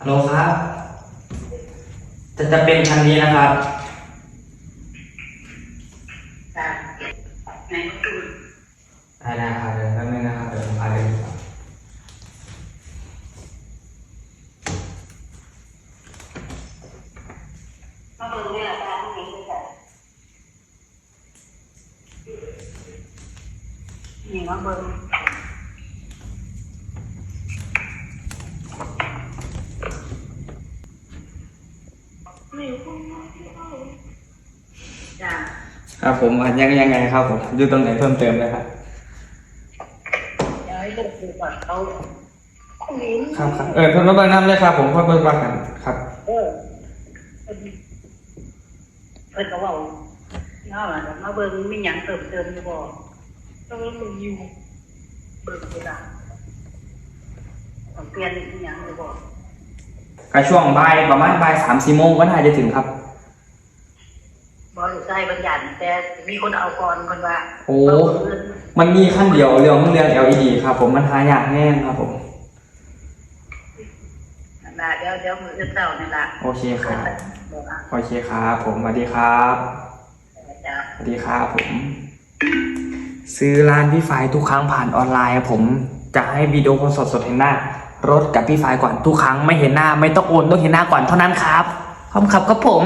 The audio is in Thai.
ฮัลโหลครับ จะจะเป็นคันนี้นะครับ จ้ะไหนดูได้ได้ครับเดี๋ยวแป๊บนึงนะครับ เดี๋ยวผมพาไปดูก่อนมาเบิ่งเนี่ยตาที่นี่จ้ะนี่มาเบิ่ง จ้ะครับผมอะยังยังไงครับผมอยู่ตรงไหนเพิ่มเติมไหมครับ เดี๋ยวให้ลูกดูก่อนเขาเขาหนีครับครับเออเพิ่มมาเบิ่งน้ำเลยครับผมเพิ่มเบิ่งบ้างกันครับ เออเพิ่นเพิ่นก็เว่าเนาะมาเบิ่งมีหยังเติมเติมอยู่บ่ต้องเบิ่งอยู่เบิ่งอยู่ล่ะต้องเปลี่ยนอีหยังอยู่บ่ ก็ช่วงบ่ายประมาณบ่ายสามสี่โมงก็น่าจะถึงครับบ่รู้ใจบางอย่างแต่มีคนเอาก่อนคนว่า โอ้เาเงินมันมีขั้นเดียวเรื่องเรื่อง LED ครับ ผมมันหายากแน่ครับผมนั่นล่ะเดี๋ยวเดี๋ยวมืออื่นเช้านั่นล่ะโอเคครับบอกว่าโอเคครับ ผมสวัสดีครับจะสวัสดีครับผม ซื้อร้านพี่ฝ่ายทุกครั้งผ่านออนไลน์อะผมจะให้วิดีโอสดสดๆเห็นหน้า รถกับพี่ฝ่ายก่อนทุกครั้งไม่เห็นหน้า ไม่ต้องโอนต้องเห็นหน้าก่อนเท่านั้นครับขอบคุณครับครับผม